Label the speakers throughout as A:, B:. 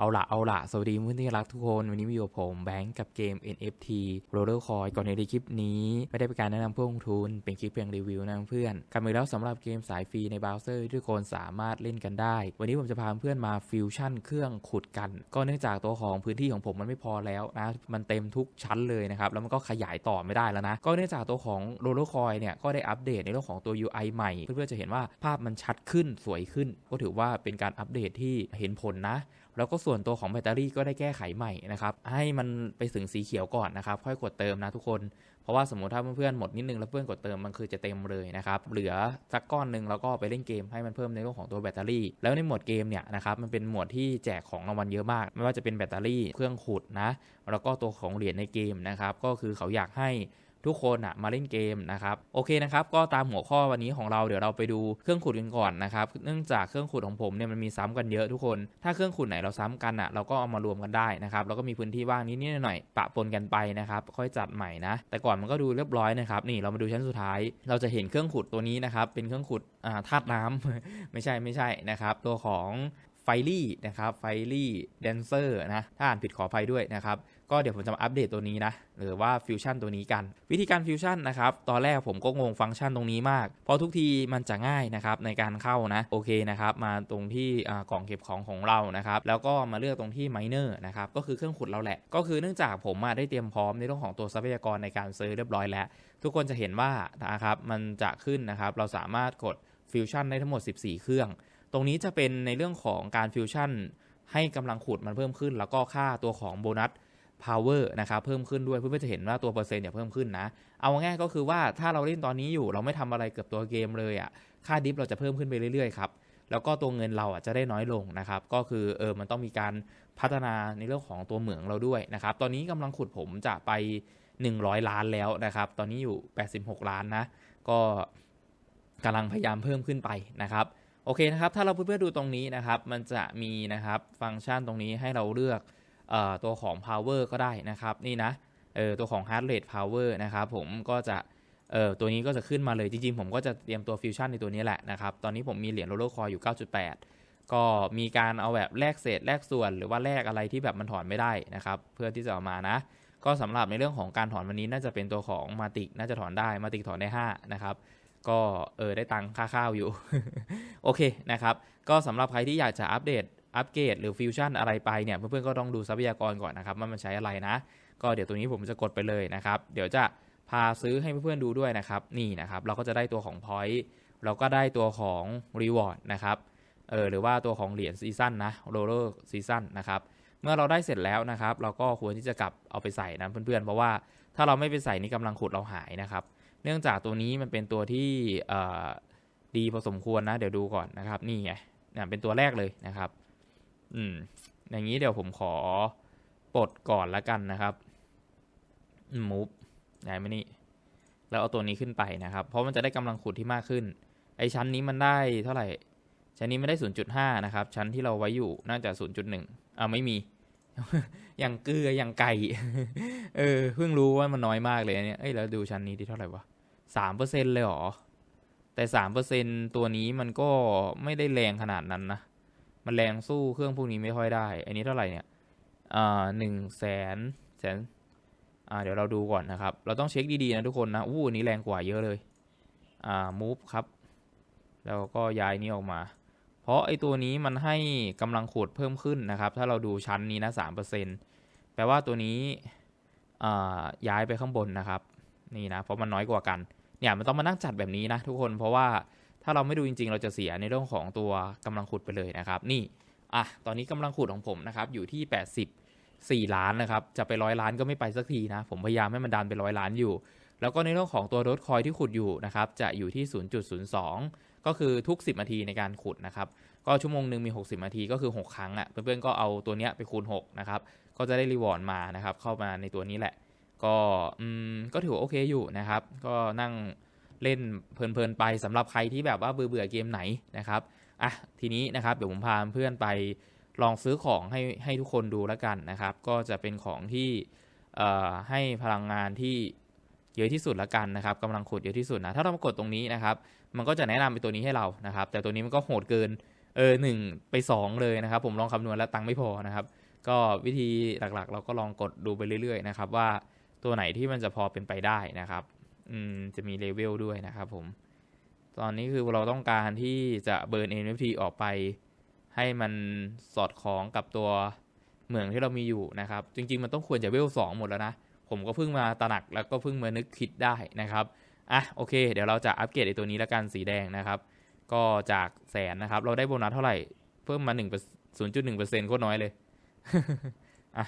A: เอาละเอาละสวัสดีเพื่อนที่รักทุกคน วันนี้มีอยู่ผมแบงค์กับเกม NFT Roller Coin ก่อนในคลิปนี้ ไม่ได้เป็นการแนะนำเพื่อลงทุน เป็นคลิปเพียงรีวิวนะเพื่อนกลับมาอีกแล้วสำหรับเกมสายฟรีในเบราว์เซอร์ที่ทุกคนสามารถเล่นกันได้ วันนี้ผมจะพาเพื่อนมาฟิวชั่นเครื่องขุดกัน ก็เนื่องจากตัวของพื้นที่ของผมมันไม่พอแล้วนะมันเต็มทุกชั้นเลยนะครับแล้วมันก็ขยายต่อไม่ได้แล้วนะก็เนื่องจากตัวของ Roller Coin เนี่ยก็ได้อัปเดตในเรื่องของตัว UI ใหม่ เพื่อนๆจะเห็นว่าภาพมันชัดขึ้นสวยขึ้น ก็ถือว่าเป็นการอัปเดตที่เห็นผลนะ แล้วก็ส่วนตัวของแบตเตอรี่ก็ได้แก้ไขใหม่นะครับ ให้มันไปถึงสีเขียวก่อนนะครับ ค่อยกดเติมนะทุกคน เพราะว่าสมมติถ้าเพื่อนๆหมดนิดนึงแล้วเพื่อนกดเติมมันคือจะเต็มเลยนะครับ เหลือสักก้อนหนึ่งแล้วก็ไปเล่นเกมให้มันเพิ่มในเรื่องของตัวแบตเตอรี่ แล้วในหมวดเกมเนี่ยนะครับมันเป็นหมวดที่แจกของรางวัลเยอะมาก ไม่ว่าจะเป็นแบตเตอรี่เครื่องขุดนะ แล้วก็ตัวของเหรียญในเกมนะครับ ก็คือเขาอยากให้ ทุกคนอะมาเล่นเกมนะครับโอเคนะครับก็ตามหัวข้อวันนี้ของเราเดี๋ยวเราไปดูเครื่องขุดกันก่อนนะครับเนื่องจากเครื่องขุดของผมเนี่ยมันมีซ้ำกันเยอะทุกคน ถ้าเครื่องขุดไหนเราซ้ำกันอะเราก็เอามารวมกันได้นะครับแล้วก็มีพื้นที่ว่างนิดๆหน่อยๆปะปนกันไปนะครับค่อยจัดใหม่นะแต่ก่อนมันก็ดูเรียบร้อยนะครับนี่เรามาดูชั้นสุดท้าย เราจะเห็นเครื่องขุดตัวนี้นะครับเป็นเครื่องขุดอ่าธาตุน้ำไม่ใช่ไม่ใช่นะครับตัวของไฟลี่นะครับไฟลี่แดนเซอร์นะถ้าอ่านผิดขออภัยด้วยนะครับ ก็เดี๋ยวผมจะมาอัปเดตตัวนี้นะ หรือว่าฟิวชั่นตัวนี้กัน วิธีการฟิวชั่นนะครับ ตอนแรกผมก็งงฟังก์ชันตรงนี้มาก เพราะทุกทีมันจะง่ายนะครับในการเข้านะ โอเคนะครับ มาตรงที่กล่องเก็บของของเรานะครับ แล้วก็มาเลือกตรงที่ไมเนอร์นะครับ ก็คือเครื่องขุดเราแหละ ก็คือเนื่องจากผมได้เตรียมพร้อมในเรื่องของตัวทรัพยากรในการซื้อเรียบร้อยแล้ว ทุกคนจะเห็นว่านะครับ มันจะขึ้นนะครับ เราสามารถกดฟิวชั่นได้ทั้งหมด 14 เครื่อง ตรงนี้จะเป็นในเรื่องของการฟิวชั่นให้กำลังขุดมันเพิ่มขึ้น แล้วก็ค่าตัวของโบนัส power นะครับเพิ่มขึ้นด้วยเพื่อจะเห็นว่าตัวเปอร์เซ็นต์เนี่ยเพิ่มขึ้นนะ เอาง่ายก็คือว่าถ้าเราเล่นตอนนี้อยู่เราไม่ทำอะไรเกือบตัวเกมเลยอะ่ะค่าดิฟเราจะเพิ่มขึ้นไปเรื่อยๆครับแล้วก็ตัวเงินเราอะจะได้น้อยลงนะครับก็คือเออมันต้องมีการพัฒนาในเรื่องของตัวเหมืองเราด้วยนะครับตอนนี้กำลังขุดผมจะไป 100 ล้านแล้วนะครับตอนนี้อยู่ 86 ล้านนะก็กำลังพยายามเพิ่มขึ้นไปนะครับโอเคนะครับถ้าเราเพื่อนๆดูตรงนี้นะครับมันจะมีนะครับฟังก์ชันตรงนี้ให้เราเลือก ตัวของ power ก็ได้นะครับนี่นะเออตัวของ heart rate power นะครับผมก็จะเออตัวนี้ก็จะขึ้นมาเลยจริงๆ ผมก็จะเตรียมตัวฟิวชั่นในตัวนี้แหละนะครับตอนนี้ผมมีเหรียญโรโลคอยอยู่ 9.8 ก็มีการเอาแบบแลกเศษแลกส่วน หรือว่าแลกอะไรที่แบบมันถอนไม่ได้นะครับเพื่อที่จะเอามานะ ก็สำหรับในเรื่องของการถอนวันนี้น่าจะเป็นตัวของมาติกน่าจะถอนได้มาติกถอนได้ 5 นะครับก็เออได้ตังค่าข้าวอยู่ โอเคนะครับ ก็สำหรับใครที่อยากจะอัปเดต อัปเกรดหรือฟิวชั่นอะไรไปเนี่ยเพื่อนๆก็ต้องดูทรัพยากรก่อนนะครับว่ามันใช้อะไรนะ ก็เดี๋ยวตัวนี้ผมจะกดไปเลยนะครับ เดี๋ยวจะพาซื้อให้เพื่อนๆดูด้วยนะครับนี่นะครับเราก็จะได้ตัวของ Point เราก็ได้ตัวของ Reward นะครับเออหรือว่าตัวของเหรียญซีซั่นนะโรลเลอร์ซีซั่นนะครับเมื่อเราได้เสร็จแล้วนะครับ เราก็ควรที่จะกลับเอาไปใส่นะเพื่อนๆ เพราะว่าถ้าเราไม่ไปใส่นี่กำลังขุดเราหายนะครับ เนื่องจากตัวนี้มันเป็นตัวที่ดีพอสมควรนะ เดี๋ยวดูก่อนนะครับ นี่ไงเนี่ยเป็นตัวแรกเลยนะครับ อืม อย่างนี้เดี๋ยวผมขอปลดก่อนละกันนะครับมูฟย้ายมานี่ แล้วเอาตัวนี้ขึ้นไปนะครับ เพราะมันจะได้กำลังขุดที่มากขึ้น ไอชั้นนี้มันได้เท่าไหร่ ชั้นนี้ไม่ได้ 0.5 นะครับ ชั้นที่เราไว้อยู่น่าจะ 0.1อ่าไม่มี อย่างเกลืออย่างไก่ เออ เพิ่งรู้ว่ามันน้อยมากเลยเนี่ย เอ้ย แล้วดูชั้นนี้ที่เท่าไหร่วะสามเปอร์เซ็นเลยหรอ แต่สามเปอร์เซ็นตัวนี้มันก็ไม่ได้แรงขนาดนั้นนะ มันแรงสู้เครื่องพวกนี้ไม่ค่อยได้ อันนี้เท่าไหร่เนี่ยอ่าหนึ่งแสนแสนอ่าเดี๋ยวเราดูก่อนนะครับ เราต้องเช็คดีๆนะทุกคนนะอู้อันนี้แรงกว่าเยอะเลยอ่า move ครับ แล้วก็ย้ายนี้ออกมา เพราะไอตัวนี้มันให้กำลังขุดเพิ่มขึ้นนะครับ ถ้าเราดูชั้นนี้นะสามเปอร์เซ็นแปลว่าตัวนี้ย้ายไปข้างบนนะครับ นี่นะ เพราะมันน้อยกว่ากัน เนี่ยมันต้องมานั่งจัดแบบนี้นะทุกคน เพราะว่า ถ้าเราไม่ดูจริง ๆ เราจะเสียในเรื่องของตัวกำลังขุดไปเลยนะครับ นี่อะตอนนี้กำลังขุดของผมนะครับ อยู่ที่ 84 ล้านนะครับ จะไปร้อยล้านก็ไม่ไปสักทีนะ ผมพยายามให้มันดันไปร้อยล้านอยู่ แล้วก็ในเรื่องของตัวรถคอยที่ขุดอยู่นะครับ จะอยู่ที่ 0.02 ก็คือทุก 10นาทีในการขุดนะครับ ก็ชั่วโมงหนึ่งมี 60นาทีก็คือ 6 ครั้งอะ่ะ เพื่อนๆก็เอาตัวเนี้ยไปคูณ 6 นะครับ ก็จะได้รีวอร์ดมานะครับ เข้ามาในตัวนี้แหละ ก็ อืม ก็ถือว่าโอเคอยู่นะครับ ก็นั่ง เล่นเพลินๆไปสำหรับใครที่แบบว่าเบื่อเกมไหนนะครับอะทีนี้นะครับเดี๋ยวผมพาเพื่อนไปลองซื้อของให้ให้ทุกคนดูแล้วกันนะครับ ก็จะเป็นของที่ให้พลังงานที่เยอะที่สุดละกันนะครับกำลังขุดเยอะที่สุดนะถ้าเรามากดตรงนี้นะครับ มันก็จะแนะนำเป็นตัวนี้ให้เรานะครับ แต่ตัวนี้มันก็โหดเกินเออหนึ่งไปสองเลยนะครับ ผมลองคำนวณแล้วตังค์ไม่พอนะครับ ก็วิธีหลักๆ เราก็ลองกดดูไปเรื่อยๆนะครับ ว่าตัวไหนที่มันจะพอเป็นไปได้นะครับ อืมจะมีเลเวลด้วยนะครับผม ตอนนี้คือเราต้องการที่จะเบิร์น NFT ออกไป ให้มันสอดคล้องกับตัวเหมืองที่เรามีอยู่นะครับ จริง ๆ มันต้องควรจะเวลสองหมดแล้วนะ ผมก็เพิ่งมาตระหนักแล้วก็เพิ่งมานึกคิดได้นะครับอะโอเค เดี๋ยวเราจะอัปเกรดไอตัวนี้ละกันสีแดงนะครับ ก็จากแสนนะครับ เราได้โบนัสเท่าไหร่ เพิ่มมาหนึ่งศูนย์จุดหนึ่งเปอร์เซ็นต์โคตรน้อยเลยอะ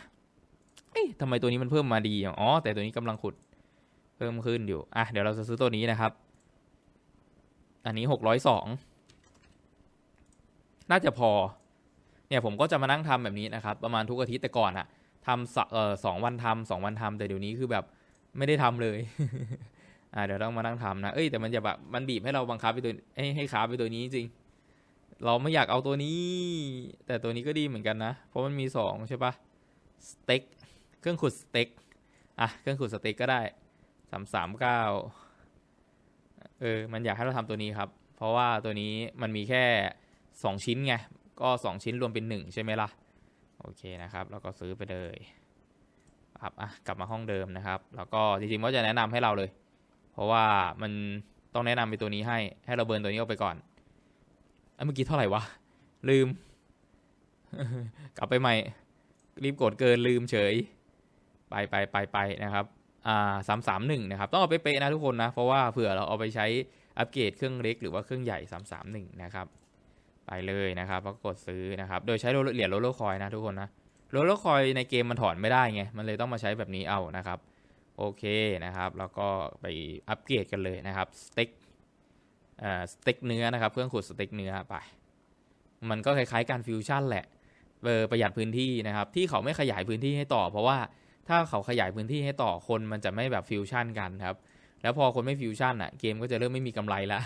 A: เอ๊ะทำไมตัวนี้มันเพิ่มมาดีอ๋อแต่ตัวนี้กำลังขุด พิ่มขึ้นอยู่ อะ เดี๋ยวเราจะซื้อตัวนี้นะครับ อันนี้หกร้อยสอง น่าจะพอ เนี่ยผมก็จะมานั่งทำแบบนี้นะครับ ประมาณทุกอาทิตย์แต่ก่อนอะทำสเอ่อสองวันทำสองวันทำแต่เดี๋ยวนี้คือแบบไม่ได้ทำเลย อ่าเดี๋ยวต้องมานั่งทำนะ เอ้ยแต่มันจะแบบมันบีบให้เราบังคับไปตัวให้ให้ขาไปตัวนี้จริง เราไม่อยากเอาตัวนี้ แต่ตัวนี้ก็ดีเหมือนกันนะ เพราะมันมีสองใช่ปะสเต็ก เครื่องขุดสเต็ก อะ เครื่องขุดสเต็กก็ได้ สามสามเก้าเออ มันอยากให้เราทำตัวนี้ครับ เพราะว่าตัวนี้มันมีแค่สองชิ้นไง ก็สองชิ้นรวมเป็นหนึ่งใช่ไหมล่ะ โอเคนะครับ แล้วก็ซื้อไปเลยครับอะกลับมาห้องเดิมนะครับ แล้วก็จริงๆว่าจะแนะนำให้เราเลย เพราะว่ามันต้องแนะนำไปตัวนี้ให้ ให้เราเบิร์นตัวนี้ออกไปก่อนอ้ยเมื่อกี้เท่าไหร่วะ ลืม กลับไปใหม่ รีบกดเกินลืมเฉย ไปไปไปไปนะครับ สามสามหนึ่งนะครับ ต้องเอาไปเป๊ะนะทุกคนนะ เพราะว่าเผื่อเราเอาไปใช้อัปเกรดเครื่องเล็กหรือว่าเครื่องใหญ่สามสามหนึ่งนะครับ ไปเลยนะครับแล้วก็กดซื้อนะครับ โดยใช้เหรียญโรลเลอร์คอยนะทุกคนนะโรลเลอร์คอยในเกมมันถอนไม่ได้ไง มันเลยต้องมาใช้แบบนี้เอานะครับ โอเคนะครับ แล้วก็ไปอัปเกรดกันเลยนะครับสเต็กเอ่อสเต็กเนื้อนะครับ เครื่องขุดสเต็กเนื้อไป มันก็คล้ายๆการฟิวชั่นแหละเออประหยัดพื้นที่นะครับ ที่เขาไม่ขยายพื้นที่ให้ต่อ เพราะว่า ถ้าเขาขยายพื้นที่ให้ต่อคนมันจะไม่แบบฟิวชั่นกันครับ แล้วพอคนไม่ฟิวชั่นอะเกมก็จะเริ่มไม่มีกำไรละ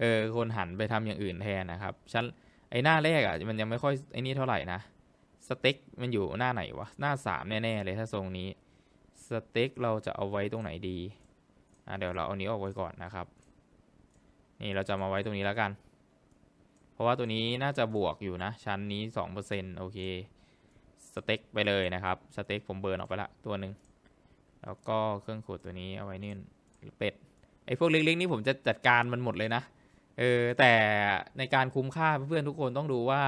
A: เออคนหันไปทำอย่างอื่นแทนนะครับชั้นไอหน้าแรกอะมันยังไม่ค่อยไอนี่เท่าไหร่นะสเต็กมันอยู่หน้าไหนวะหน้าสามแน่ๆเลยถ้าทรงนี้สเต็กเราจะเอาไว้ตรงไหนดีอะเดี๋ยวเราเอานี้ออกไว้ก่อนนะครับ นี่เราจะมาไว้ตรงนี้แล้วกัน เพราะว่าตัวนี้น่าจะบวกอยู่นะ ชั้นนี้สองเปอร์เซ็นโอเค เต็กไปเลยนะครับ สเต็กผมเบิร์นออกไปละตัวหนึ่งแล้วก็เครื่องขูดตัวนี้เอาไว้นี่เป็ดไอ้พวกเล็กๆนี่ผมจะจัดการมันหมดเลยนะเออแต่ในการคุ้มค่าเพื่อนๆทุกคนต้องดูว่า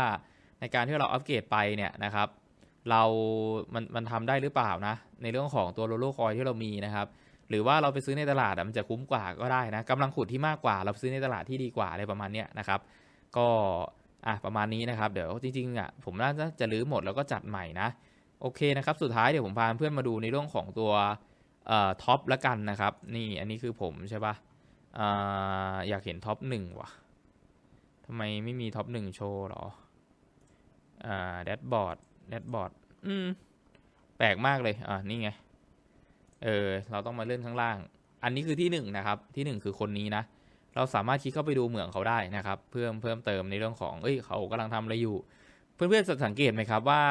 A: ในการที่เราอัปเกรดไปเนี่ยนะครับ เรา มัน มันทำได้หรือเปล่านะ ในเรื่องของตัวโลโลคอยที่เรามีนะครับ หรือว่าเราไปซื้อในตลาดมันจะคุ้มกว่าก็ได้นะกำลังขุดที่มากกว่า เราซื้อในตลาดที่ดีกว่าอะไรประมาณเนี้ยนะครับ ก็ อะประมาณนี้นะครับ เดี๋ยวจริงๆอะผมน่าจะจะรื้อหมดแล้วก็จัดใหม่นะ โอเคนะครับ สุดท้ายเดี๋ยวผมพาเพื่อนมาดูในเรื่องของตัวเอ่อท็อปละกันนะครับ นี่อันนี้คือผมใช่ปะอ่าอยากเห็นท็อปหนึ่งว่ะทำไมไม่มีท็อปหนึ่งโชว์หรออ่าแดชบอร์ดแดชบอร์ดอืมแปลกมากเลยอ่านี่ไงเออเราต้องมาเลื่อนข้างล่าง อันนี้คือที่หนึ่งนะครับ ที่หนึ่งคือคนนี้นะ เราสามารถคลิกเข้าไปดูเหมืองเขาได้นะครับ เพิ่มเพิ่มเติมในเรื่องของเอ้ยเขากำลังทำอะไรอยู่ เพื่อนๆสังเกตไหมครับว่า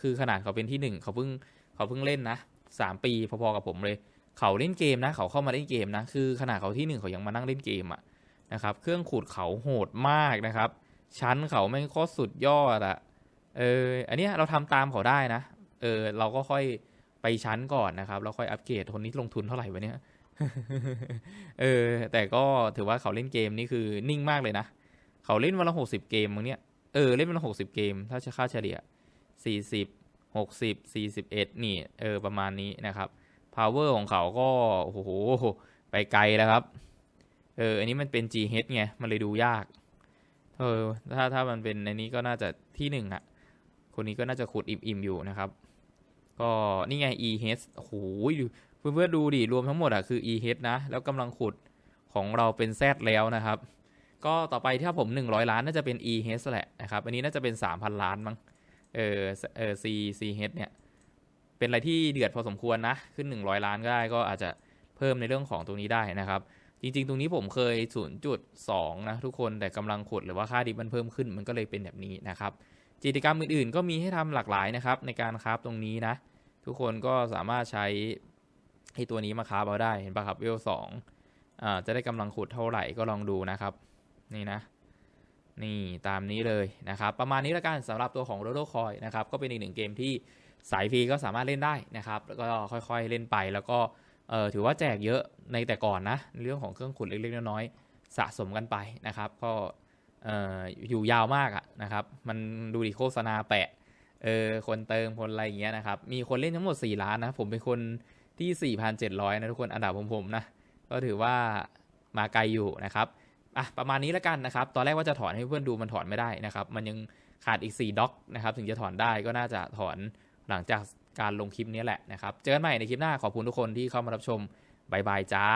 A: คือขนาดเขาเป็นที่หนึ่งเขาเพิ่งเขาเพิ่งเล่นนะสามปีพอๆกับผมเลย เขาเล่นเกมนะ เขาเข้ามาเล่นเกมนะ คือขนาดเขาที่หนึ่งเขายังมานั่งเล่นเกมอะนะครับ เครื่องขูดเขาโหดมากนะครับ ชั้นเขาไม่งโคตรสุดยอดอะเอออันนี้เราทำตามเขาได้นะ เออเราก็ค่อยไปชั้นก่อนนะครับ เราค่อยอัปเกรดคนนี้ลงทุนเท่าไหร่วะเนี่ย เออ แต่ก็ถือว่าเขาเล่นเกมนี่คือนิ่งมากเลยนะ เขาเล่นวันละหกสิบเกมมั้งเนี่ยเออเล่นวันละหกสิบเกม ถ้าจะค่าเฉลี่ยสี่สิบหกสิบสี่สิบเอ็ดนี่ เออประมาณนี้นะครับ power ของเขาก็โอ้โหไปไกลแล้วครับ เอออันนี้มันเป็น GH ไง มันเลยดูยาก เออ ถ้าถ้ามันเป็นในนี้ก็น่าจะที่หนึ่งอะคนนี้ก็น่าจะขุดอิ่มๆอยู่นะครับ ก็นี่ไง EH โอ้โห เพื่อนๆดูดิรวมทั้งหมดอะคือ EH นะ แล้วกำลังขุดของเราเป็น Z แล้วนะครับ ก็ต่อไปถ้าผม 100 ล้านน่าจะเป็น EH แหละนะครับ อันนี้น่าจะเป็น 3,000 ล้านมั้งเออเออ C CH เนี่ย เป็นอะไรที่เดือดพอสมควรนะ ขึ้น 100 ล้านก็ได้ก็อาจจะเพิ่มในเรื่องของตรงนี้ได้นะครับ จริง ๆ ตรงนี้ผมเคย 0.2 นะทุกคนแต่กำลังขุดหรือว่าค่าดิบมันเพิ่มขึ้นมันก็เลยเป็นแบบนี้นะครับกิจกรรมอื่นๆ ก็มีให้ทำหลากหลายนะครับในการคราฟตรงนี้นะ ทุกคนก็สามารถใช้ ไอตัวนี้มาคาฟเอาได้เห็นปะครับเวลสองอ่าจะได้กำลังขุดเท่าไหร่ก็ลองดูนะครับ นี่นะ นี่ตามนี้เลยนะครับ ประมาณนี้แล้วกันสำหรับตัวของ r o l o c o i นะครับ ก็เป็นอีกหนึ่งเกมที่สายฟรีก็สามารถเล่นได้นะครับ แล้วก็ค่อยๆเล่นไปแล้วก็เออถือว่าแจกเยอะในแต่ก่อนนะเรื่องของเครื่องขุดเล็กๆน้อยๆสะสมกันไปนะครับ ก็เอออยู่ยาวมากอะนะครับ มันดูดิโฆษณาแปะ เออ คนเติมคนอะไรอย่างเงี้ยนะครับ มีคนเล่นทั้งหมด 4 ล้านนะ ผมเป็นคน ที่ 4,700 นะทุกคนอันดับผมผมนะ ก็ถือว่ามาไกลอยู่นะครับอะประมาณนี้แล้วกันนะครับ ตอนแรกว่าจะถอนให้เพื่อนดูมันถอนไม่ได้นะครับ มันยังขาดอีก 4 ด็อกนะครับ ถึงจะถอนได้ก็น่าจะถอนหลังจากการลงคลิปนี้แหละนะครับ เจอกันใหม่ในคลิปหน้าขอบคุณทุกคนที่เข้ามารับชมบายบายจ้า